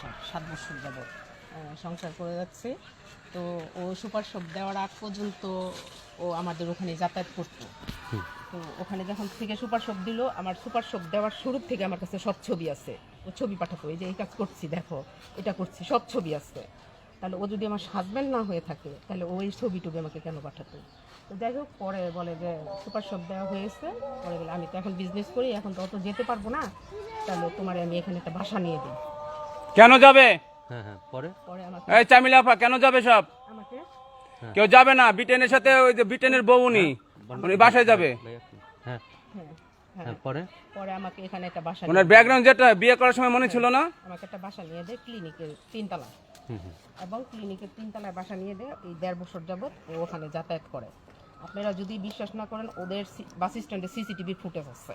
সংসার সাত বছর আহ, সংসার করে যাচ্ছে। তো ও সুপার শপ দেওয়ার আগ পর্যন্ত ও আমাদের ওখানে যাতায়াত করতো। তো ওখানে যখন থেকে সুপার শপ দিল আমার সুপার শপ দেওয়ার শুরুর থেকে আমার কাছে সব ছবি আছে। ও ছবি পাঠাতো এই যে এই কাজ করছি দেখো এটা করছি সব ছবি আছে। তাহলে ও যদি আমার হাজব্যান্ড না হয়ে থাকে তাহলে ওই ছবি টবি আমাকে কেন পাঠাতো? তো যাই হোক পরে বলে যে সুপার শপ দেওয়া হয়েছে। পরে বলে আমি তো এখন বিজনেস করি এখন তো অত যেতে পারব না। তাহলে তোমার আমি এখানে একটা বাসা নিয়ে দিই। কেন যাবে? হ্যাঁ হ্যাঁ পরে? পরে আমাকে। এই চামিলা আপা কেন যাবে সব? কেউ যাবে না ব্রিটেনের সাথে ওই যে ব্রিটেনের বউ উনি। উনি বাসায় যাবে। হ্যাঁ হ্যাঁ। হ্যাঁ হ্যাঁ। পরে? পরে আমাকে এখানে একটা বাসা ওনার ব্যাকগ্রাউন্ড যেটা বিয়ে করার সময় মনে ছিল না? আমাকে একটা বাসা নিয়ে দেয় ক্লিনিকের তিনতলা। হুম হুম। এবং ক্লিনিকের তিনতলায় বাসা নিয়ে দেয় এই দেড় বছর যাবৎ ও ওখানে যাতায়াত করে। আপনারা যদি বিশ্বাস না করেন ওদের বাস স্ট্যান্ডে সিসিটিভির ফুটেজ আছে।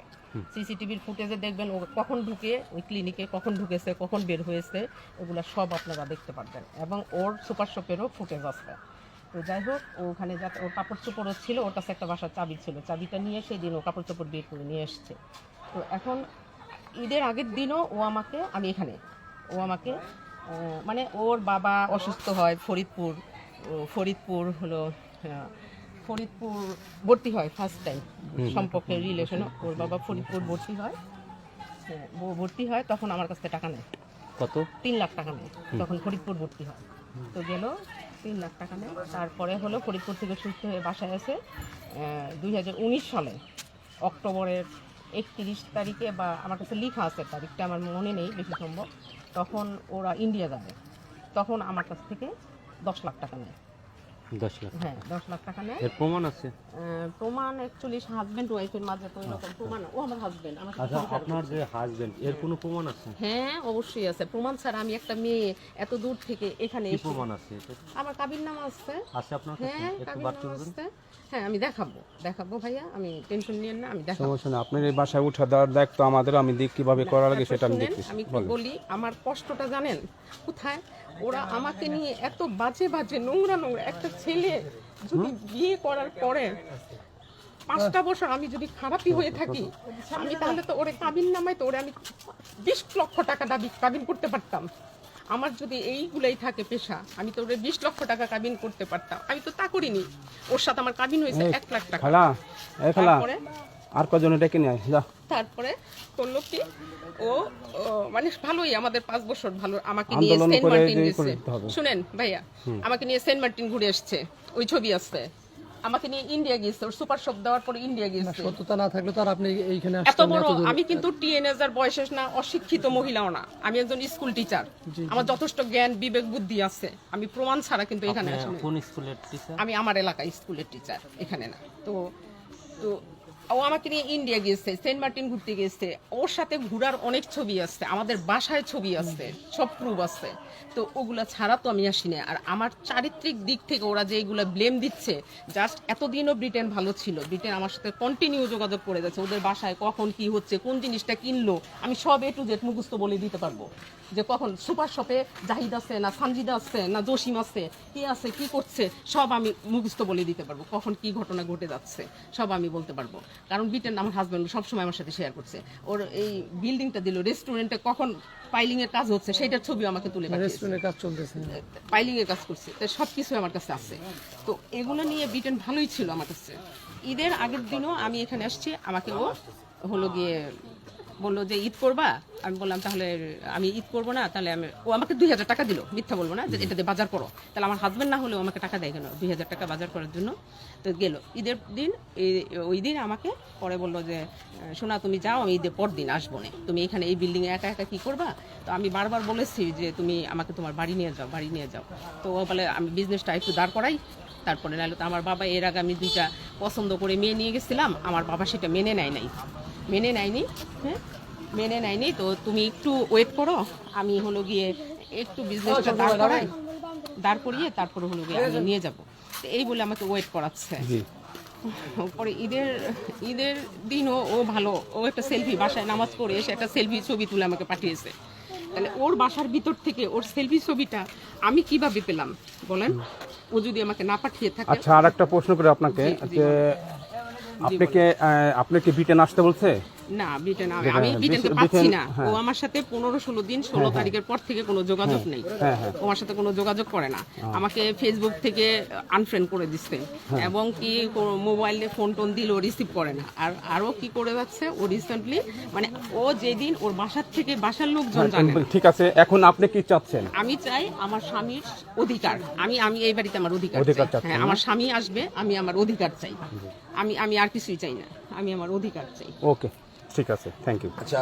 সিসিটিভির ফুটেজে দেখবেন ও কখন ঢুকে ওই ক্লিনিকে কখন ঢুকেছে কখন বের হয়েছে ওগুলো সব আপনারা দেখতে পারবেন। এবং ওর সুপার শপেরও ফুটেজ আছে। তো যাই হোক ওখানে যাতে ওর কাপড় চোপড়ও ছিল ওর কাছে একটা বাসার চাবি ছিল। চাবিটা নিয়ে সেদিন ও কাপড় চোপড় বের করে নিয়ে এসছে। তো এখন ঈদের আগের দিনও ও আমাকে আমি এখানে। ও আমাকে মানে ওর বাবা অসুস্থ হয় ফরিদপুর ও ফরিদপুর হলো আহ, ফরিদপুর ভর্তি হয় ফার্স্ট টাইম সম্পর্কের রিলেশন ওর বাবা ফরিদপুর ভর্তি হয়। ভর্তি হয় তখন আমার কাছ থেকে টাকা নেয়। কত? তিন লাখ টাকা নেয়। তখন ফরিদপুর ভর্তি হয়। তো গেল তিন লাখ টাকা নেয়। তারপরে হলো ফরিদপুর থেকে সুস্থ হয়ে বাসায় আসে দুই হাজার উনিশ সালে অক্টোবরের একত্রিশ তারিখে বা আমার কাছে লিখা আছে তারিখটা আমার মনে নেই বেশি সম্ভব তখন ওরা ইন্ডিয়া যাবে। তখন আমার কাছ থেকে দশ লাখ টাকা নেয়। দশ লাখ হ্যাঁ দশ লাখ টাকা নেয়। এর প্রমাণ আছে? প্রমাণ অ্যাকচুয়ালি হাজব্যান্ড ওয়াইফের মাঝে তো এরকম প্রমাণ। ও আমার হাজব্যান্ড আমার আচ্ছা আপনার যে হাজবেন্ড এর কোনো প্রমাণ আছে? হ্যাঁ অবশ্যই আছে। প্রমাণ ছাড়া আমি একটা মেয়ে এত দূর থেকে এখানে কি এসে প্রমাণ আছে? আমার কাবির নাম আছে। আছে আপনার কাছে? হ্যাঁ একটু নাম করবেন হ্যাঁ আমি দেখাবো। দেখাবো ভাইয়া আমি টেনশন নিয়েন না আমি দেখাবো। সমস্যা নেই আপনার এই বাসায় উঠা দেওয়ার দায়িত্ব আমাদের আমি দিক কীভাবে করা লাগে সেটা আমি দেখতেছি। আমি বলি আমার কষ্টটা জানেন? কোথায়? ওরা আমাকে নিয়ে এত বাজে বাজে নোংরা নোংরা একটা ছেলে যদি বিয়ে করার পরে পাঁচটা বছর আমি যদি খারাপই হয়ে থাকি আমি তাহলে তো ওরে কাবিন নামায় তো ওরে আমি বিশ লক্ষ টাকা দাবি কাবিন করতে পারতাম। আমার যদি এইগুলাই থাকে পেশা আমি তো ওরে বিশ লক্ষ টাকা কাবিন করতে পারতাম। আমি তো তা করিনি। ওর সাথে আমার কাবিন হয়েছে এক লাখ টাকা। তারপরে আর কজনে ডেকে নিয়ে আয়, যা। তারপরে করল কি? ও মানে ভালোই আমাদের পাঁচ বছর ভালো আমাকে নিয়ে সেন্ট মার্টিন গেছে। শুনেন ভাইয়া আমাকে নিয়ে সেন্ট মার্টিন ঘুরে এসছে ওই ছবি আছে। আমাকে নিয়ে ইন্ডিয়া গিয়েছে ওর সুপার শপ দেওয়ার পরে ইন্ডিয়া গিয়েছে সত্যতা না থাকলে তো আর আপনি এইখানে এত বড় আমি কিন্তু টিএনএজার বয়সের না অশিক্ষিত মহিলাও না। আমি একজন স্কুল টিচার আমার যথেষ্ট জ্ঞান বিবেক বুদ্ধি আছে। আমি প্রমাণ ছাড়া কিন্তু এখানে আসিনি কোন স্কুলের টিচার আমি আমার এলাকায় স্কুলের টিচার এখানে না। তো তো ও আমাকে নিয়ে ইন্ডিয়া গিয়েছে সেন্ট মার্টিন ঘুরতে গিয়েছে ওর সাথে ঘোরার অনেক ছবি আছে, আমাদের বাসায় ছবি আছে, সব প্রুফ আছে। তো ওগুলা ছাড়া তো আমি আসি না আর আমার চারিত্রিক দিক থেকে ওরা যে এইগুলা ব্লেম দিচ্ছে জাস্ট এতদিনও ব্রিটেন ভালো ছিল। ব্রিটেন আমার সাথে কন্টিনিউ যোগাযোগ করে যাচ্ছে, ওদের বাসায় কখন কি হচ্ছে, কোন জিনিসটা কিনলো, আমি সব এ টু জেড মুখস্থ বলে দিতে পারব। যে কখন সুপার শপে জাহিদ আছে, না সানজিদা আছে, না জসিম আছে, কি আছে, কি করছে, সব আমি মুখস্থ বলে দিতে পারব। কখন কি ঘটনা ঘটে যাচ্ছে, সব আমি বলতে পারব। কারণ বিটেন আমার হাজব্যান্ড সবসময় আমার সাথে শেয়ার করছে। ওর এই বিল্ডিংটা দিল রেস্টুরেন্টে কখন পাইলিং এর কাজ হচ্ছে সেটার ছবি আমাকে তুলে রেস্টুরেন্টের কাজ চলতেছে। পাইলিং এর কাজ করছে তো সব কিছু আমার কাছে আছে। তো এগুলো নিয়ে বিটেন ভালোই ছিল আমার কাছে। ঈদের আগের দিনও আমি এখানে আসছি আমাকে ও হলো গিয়ে বলল যে, ঈদ করবা? আমি বললাম, তাহলে আমি ঈদ করব না, তাহলে আমি ও আমাকে দুই হাজার টাকা দিল, মিথ্যা বলব না, যে এটা দিয়ে বাজার করো। তাহলে আমার হাজব্যান্ড না হলেও আমাকে টাকা দেয় কেন? দুই হাজার টাকা বাজার করার জন্য তো গেল। ঈদের দিন ওই দিন আমাকে পরে বলল যে শোনা তুমি যাও, আমি ঈদের পর দিন আসব না। তুমি এখানে এই বিল্ডিংয়ে একা একা কী করবা? তো আমি বারবার বলেছি যে, তুমি আমাকে তোমার বাড়ি নিয়ে যাও, বাড়ি নিয়ে যাও। তো ও বলে, আমি বিজনেসটা একটু দাঁড় করাই, তারপরে নাহলে তো আমার বাবা এর আগে আমি দুইটা পছন্দ করে মেয়ে নিয়ে গেছিলাম, আমার বাবা সেটা মেনে নেয় নাই। মেনে নেয়নি হ্যাঁ? মেনে নেয়নি তো তুমি একটু ওয়েট করো। আমি হলো গিয়ে একটু বিজনেসটা দাঁড় করাই দাঁড় করিয়ে তারপরে হলো গিয়ে আমি নিয়ে যাব। তো এই বলে আমাকে ওয়েট করাচ্ছে। পরে ঈদের ঈদের দিনও ও ভালো ও একটা সেলফি বাসায় নামাজ পড়ে এসে একটা সেলফি ছবি তুলে আমাকে পাঠিয়েছে। তাহলে ওর বাসার ভিতর থেকে ওর সেলফি ছবিটা আমি কীভাবে পেলাম? বলেন। ও যদি আমাকে না পাঠিয়ে থাকে আচ্ছা আর একটা প্রশ্ন করে আপনাকে যে আপনি কি আপনি কি ব্রিটেন আসতে বলছে? না ব্রিটেন আমি- আমি ব্রিটেনকে ব্রিটেন- পাচ্ছি না। হ্যাঁ। ও আমার সাথে পনেরো ষোলো দিন ষোলো তারিখের পর থেকে কোনো যোগাযোগ নেই। হ্যাঁ, হ্যাঁ। আমার সাথে কোনো যোগাযোগ করে না। আমাকে ফেসবুক থেকে আনফ্রেন্ড করে দিচ্ছে। হ্যাঁ। এবং কি মোবাইলে ফোন টোন দিলে ও রিসিভ করে না। আর আরও কি করে যাচ্ছে? ও রিসেন্টলি মানে ও যেদিন ওর বাসার থেকে বাসার লোকজন জানে ঠিক আছে এখন আপনি কি চাচ্ছেন? আমি চাই আমার স্বামীর অধিকার। আমি আমি এই বাড়িতে আমার অধিকার অধিকার হ্যাঁ আমার স্বামী আসবে আমি আমার অধিকার চাই। আমি আমি আর কিছুই চাই না। আমি আমার অধিকার চাই। ওকে। ঠিক আছে থ্যাংক ইউ আচ্ছা।